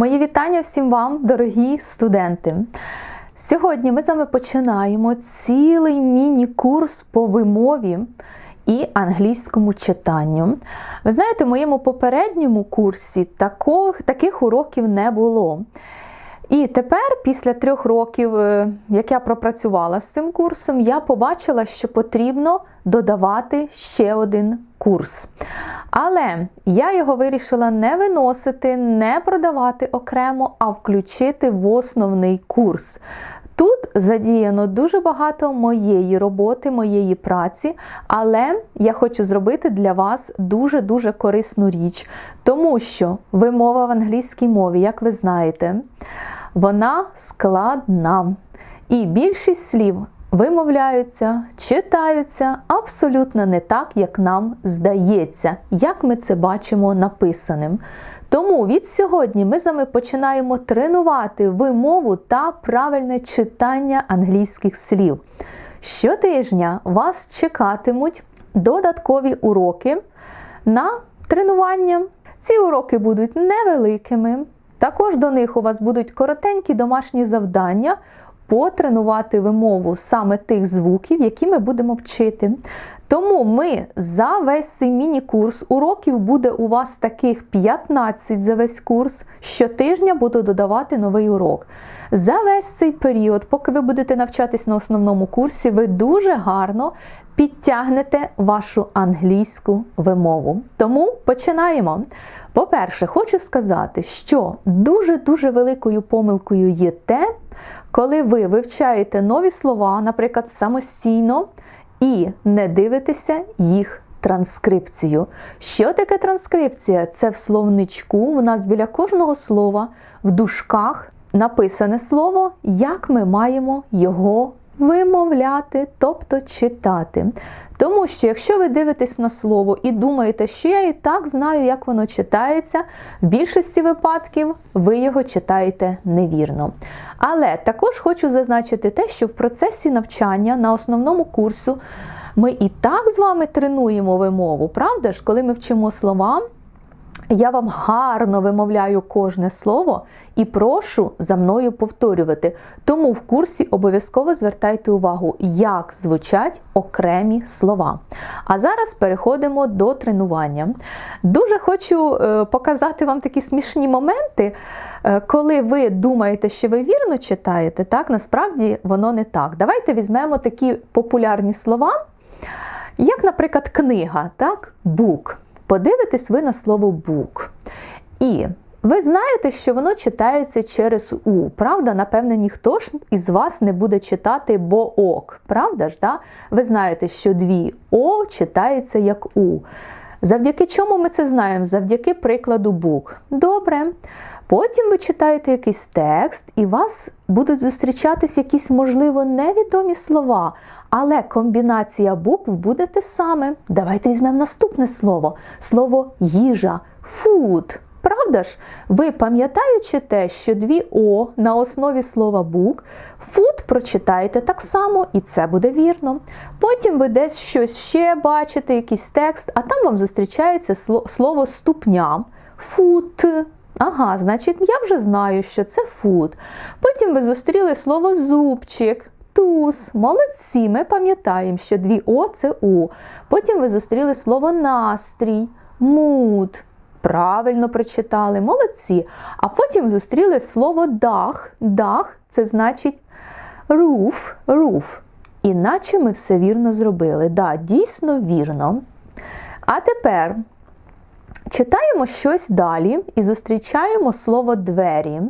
Мої вітання всім вам, дорогі студенти. Сьогодні ми з вами починаємо цілий міні-курс по вимові і англійському читанню. Ви знаєте, в моєму попередньому курсі тако, таких уроків не було. І тепер, після трьох років, е, як я пропрацювала з цим курсом, я побачила, що потрібно додавати ще один курс. Але я його вирішила не виносити, не продавати окремо, а включити в основний курс. Тут задіяно дуже багато моєї роботи, моєї праці, але я хочу зробити для вас дуже-дуже корисну річ, тому що вимова в англійській мові, як ви знаєте, вона складна. І більшість слів вимовляються, читаються абсолютно не так, як нам здається, як ми це бачимо написаним. Тому від сьогодні ми з вами починаємо тренувати вимову та правильне читання англійських слів. Щотижня вас чекатимуть додаткові уроки на тренування. Ці уроки будуть невеликими. Також до них у вас будуть коротенькі домашні завдання потренувати вимову саме тих звуків, які ми будемо вчити. Тому ми за весь цей міні-курс уроків буде у вас таких 15 за весь курс. Щотижня буду додавати новий урок. За весь цей період, поки ви будете навчатись на основному курсі, ви дуже гарно підтягнете вашу англійську вимову. Тому починаємо. По-перше, хочу сказати, що дуже-дуже великою помилкою є те, коли ви вивчаєте нові слова, наприклад, самостійно, і не дивитеся їх транскрипцію. Що таке транскрипція? Це в словничку, у нас біля кожного слова в дужках написане слово, як ми маємо його вимовляти, тобто читати. Тому що, якщо ви дивитесь на слово і думаєте, що я і так знаю, як воно читається, в більшості випадків ви його читаєте невірно. Але також хочу зазначити те, що в процесі навчання на основному курсу ми і так з вами тренуємо вимову, правда ж, коли ми вчимо слова. Я вам гарно вимовляю кожне слово і прошу за мною повторювати. Тому в курсі обов'язково звертайте увагу, як звучать окремі слова. А зараз переходимо до тренування. Дуже хочу е, показати вам такі смішні моменти, е, коли ви думаєте, що ви вірно читаєте, так насправді воно не так. Давайте візьмемо такі популярні слова, як, наприклад, книга, так, book подивитесь ви на слово бук. І ви знаєте, що воно читається через У. Правда? Напевне, ніхто ж із вас не буде читати бо-ок. Правда ж? Да? Ви знаєте, що дві О читається як У. Завдяки чому ми це знаємо? Завдяки прикладу бук. Добре. Потім ви читаєте якийсь текст, і вас будуть зустрічатись якісь, можливо, невідомі слова, але комбінація букв буде те саме. Давайте візьмемо наступне слово: слово їжа, food. Правда ж? Ви пам'ятаючи те, що дві О на основі слова бук, food прочитаєте так само, і це буде вірно. Потім ви десь щось ще бачите, якийсь текст, а там вам зустрічається слово ступня. Foot. Ага, значить, я вже знаю, що це food. Потім ви зустріли слово зубчик, туз. Молодці, ми пам'ятаємо, що дві О це У. Потім ви зустріли слово настрій, муд. Правильно прочитали, молодці. А потім зустріли слово дах. Дах це значить руф, руф. Іначе ми все вірно зробили. Да, дійсно вірно. А тепер Читаємо щось далі і зустрічаємо слово двері.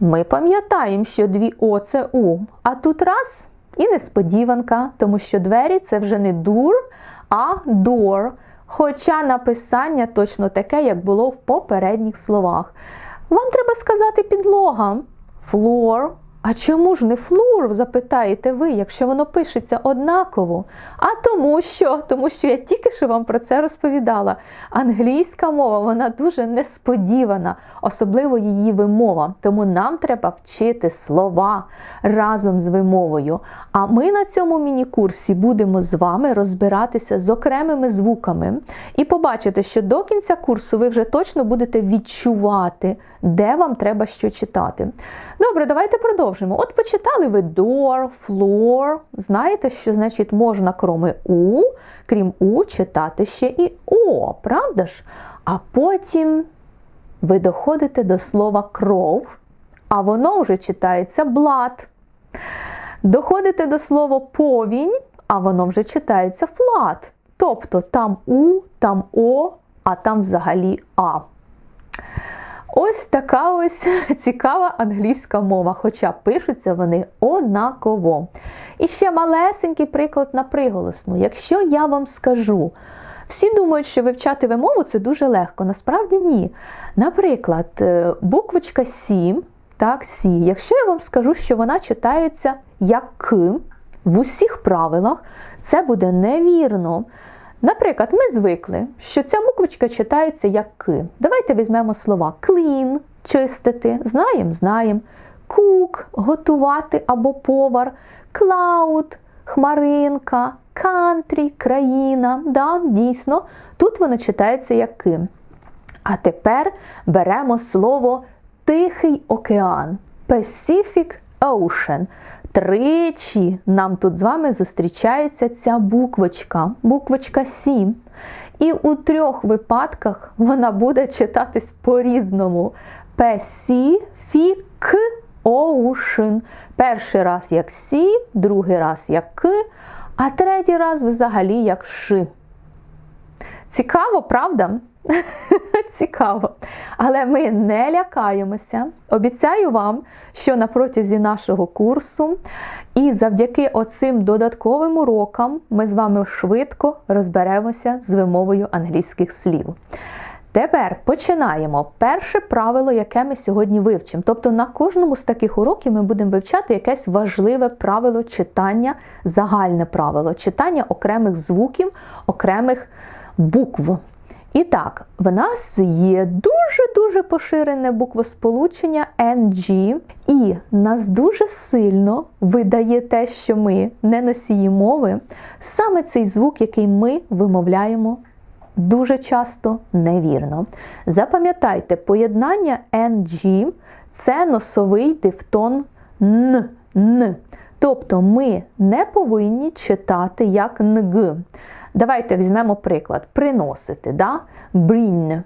Ми пам'ятаємо, що дві О це У, а тут раз і несподіванка, тому що двері це вже не дур, а door. Хоча написання точно таке, як було в попередніх словах. Вам треба сказати підлога floor, А чому ж не флур, запитаєте ви, якщо воно пишеться однаково? А тому що, тому що я тільки що вам про це розповідала. Англійська мова вона дуже несподівана, особливо її вимова. Тому нам треба вчити слова разом з вимовою. А ми на цьому міні-курсі будемо з вами розбиратися з окремими звуками і побачите, що до кінця курсу ви вже точно будете відчувати, де вам треба що читати. Добре, давайте продовжимо. От почитали ви door, floor. Знаєте, що значить можна кроме у, крім у, читати ще і о, правда ж? А потім ви доходите до слова кров, а воно вже читається блад. Доходите до слова повінь, а воно вже читається флат. Тобто там у, там о, а там взагалі а. Ось така ось цікава англійська мова, хоча пишуться вони однаково. І ще малесенький приклад на приголосну. Якщо я вам скажу, всі думають, що вивчати вимову це дуже легко. Насправді ні. Наприклад, е, буквочка Сі, так, Сі, якщо я вам скажу, що вона читається як К в усіх правилах, це буде невірно. Наприклад, ми звикли, що ця буквочка читається як К. Давайте візьмемо слова clean – чистити, знаємо, знаємо, cook – готувати або повар, cloud – хмаринка, country – країна. Да, Дійсно, тут воно читається як К. А тепер беремо слово Тихий океан Pacific Ocean. Тричі нам тут з вами зустрічається ця буквочка, буквочка Сі. І у трьох випадках вона буде читатись по-різному. Ocean. Перший раз як Сі, другий раз як К, а третій раз взагалі як Ши. Цікаво, правда? Цікаво. Але ми не лякаємося. Обіцяю вам, що на протязі нашого курсу і завдяки оцим додатковим урокам ми з вами швидко розберемося з вимовою англійських слів. Тепер починаємо. Перше правило, яке ми сьогодні вивчимо. Тобто на кожному з таких уроків ми будемо вивчати якесь важливе правило читання, загальне правило, читання окремих звуків, окремих букв. І так, в нас є дуже-дуже поширене буквосполучення NG, і нас дуже сильно видає те, що ми не носії мови, саме цей звук, який ми вимовляємо дуже часто невірно. Запам'ятайте, поєднання NG це носовий дифтон Н. Н. Тобто ми не повинні читати як НГ. Давайте візьмемо приклад. Приносити. да? Bring.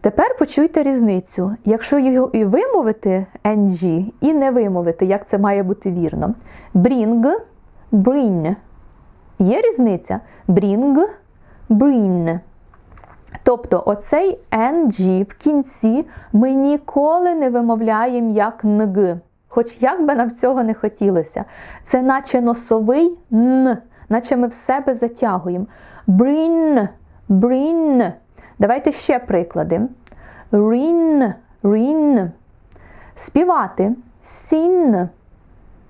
Тепер почуйте різницю. Якщо його і вимовити NG, і не вимовити, як це має бути вірно. Bring, bring. Є різниця? Bring, bring. Тобто оцей NG в кінці ми ніколи не вимовляємо як НГ. Хоч як би нам цього не хотілося. Це наче носовий Н наче ми в себе затягуємо. Bring, bring. Давайте ще приклади. Rin, rin. Співати. Sing.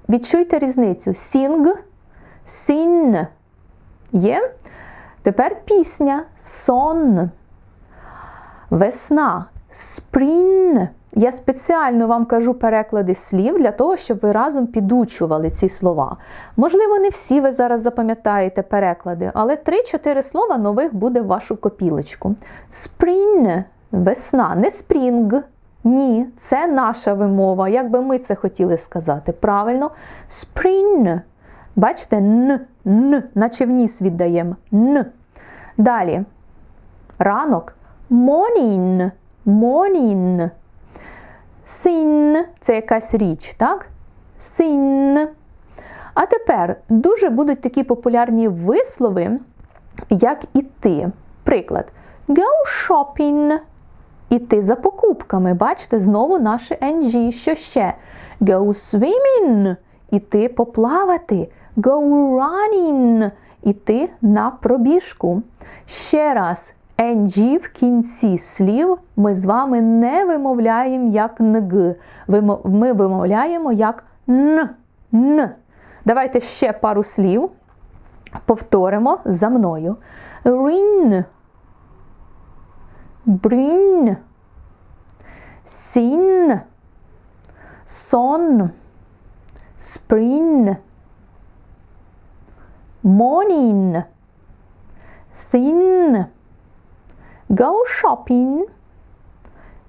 Відчуйте різницю. Sing, sing. Є? Тепер пісня. Сон. Весна. Spring. Я спеціально вам кажу переклади слів для того, щоб ви разом підучували ці слова. Можливо, не всі ви зараз запам'ятаєте переклади, але 3-4 слова нових буде в вашу копілочку. Spring – весна, не spring. Ні, це наша вимова, як би ми це хотіли сказати. Правильно? Spring. Бачите, н, н, наче в ніс віддаємо. Н. Далі. Ранок. Morning. Morning. Thin – це якась річ, так? Thin. А тепер дуже будуть такі популярні вислови, як іти. Приклад. Go shopping. Іти за покупками. Бачите, знову наше NG. Що ще? Go swimming. Іти поплавати. Go running. Іти на пробіжку. Ще раз. NG в кінці слів ми з вами не вимовляємо як нг. Ми вимовляємо як н. н. Давайте ще пару слів. Повторимо за мною. Rin. Brin. Sin. Son. Spring. Morning. Thin. Go shopping.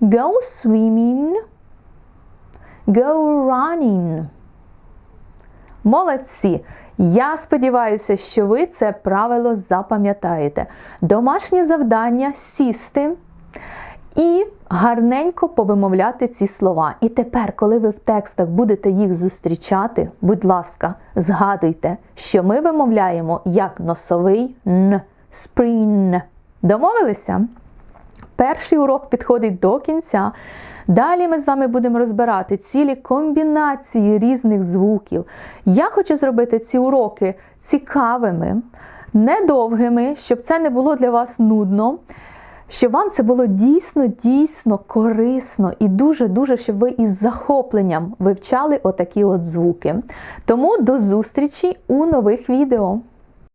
Go swimming. Go running. Молодці! Я сподіваюся, що ви це правило запам'ятаєте. Домашнє завдання сісти і гарненько повимовляти ці слова. І тепер, коли ви в текстах будете їх зустрічати, будь ласка, згадуйте, що ми вимовляємо як носовий н, спрін. Домовилися? Перший урок підходить до кінця. Далі ми з вами будемо розбирати цілі комбінації різних звуків. Я хочу зробити ці уроки цікавими, недовгими, щоб це не було для вас нудно. Щоб вам це було дійсно, дійсно корисно і дуже-дуже, щоб ви із захопленням вивчали отакі от звуки. Тому до зустрічі у нових відео!